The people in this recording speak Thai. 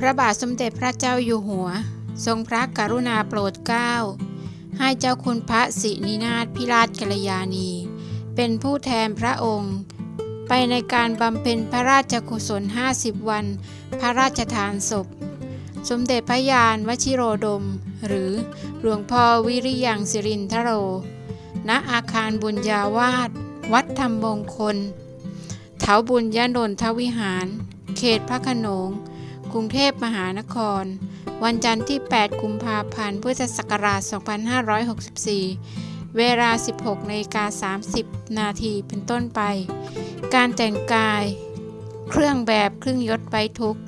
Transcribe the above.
พระบาทสมเด็จพระเจ้าอยู่หัว ทรงพระกรุณาโปรดเกล้า ให้เจ้าคุณพระสินินาถพิราชกัลยาณี เป็นผู้แทนพระองค์ ไปในการบำเพ็ญพระราชกุศล 50 วัน พระราชทานศพ สมเด็จพระยานวชิโรดม หรือหลวงพ่อวิริยังสิรินทโร ณอาคารบุญญาวาสวัดธรรมมงคล เถาบุญยนนทวิหาร เขตพระขนง กรุงเทพมหานคร วันจันทร์ที่ 8 กุมภาพันธ์ พุทธศักราช 2564 เวลา 16นาฬิกา30 นาทีเป็นต้นไป การแต่งกาย เครื่องแบบเครื่องยศไปทุกข์